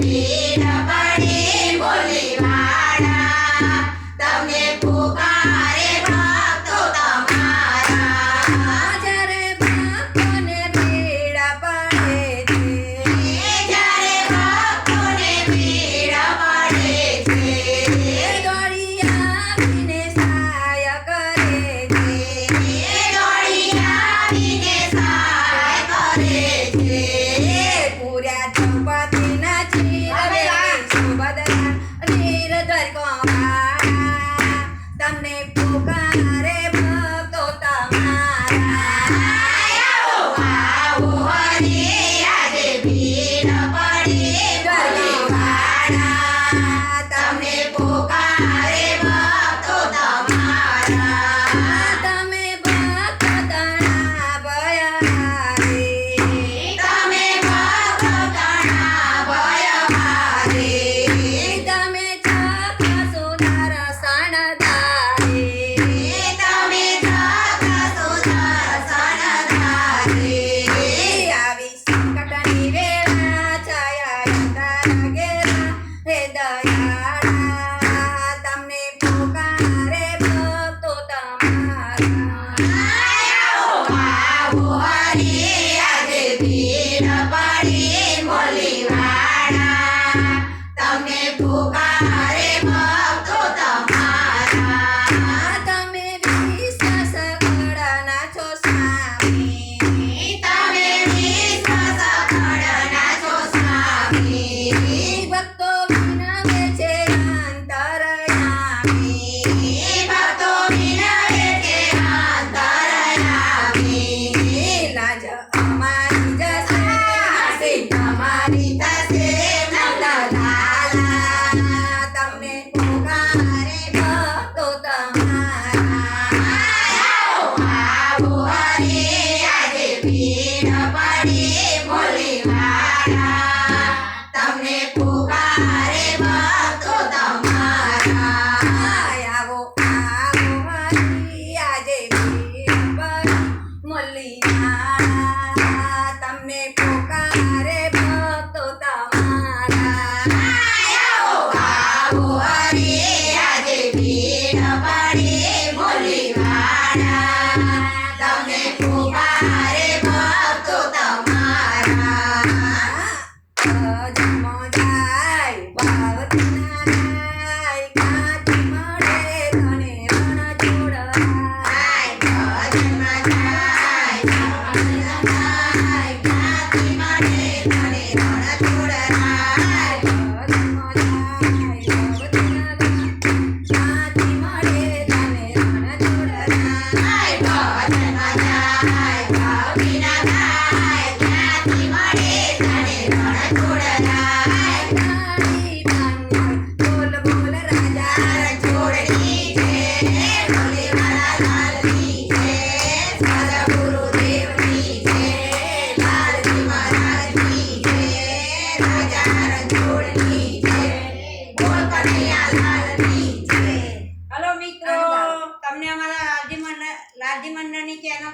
menina. না পারিলে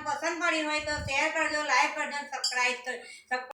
પસંદ પડી હોય તો શેર કરજો લાઈક કરજો સબસ્ક્રાઈબ કરજો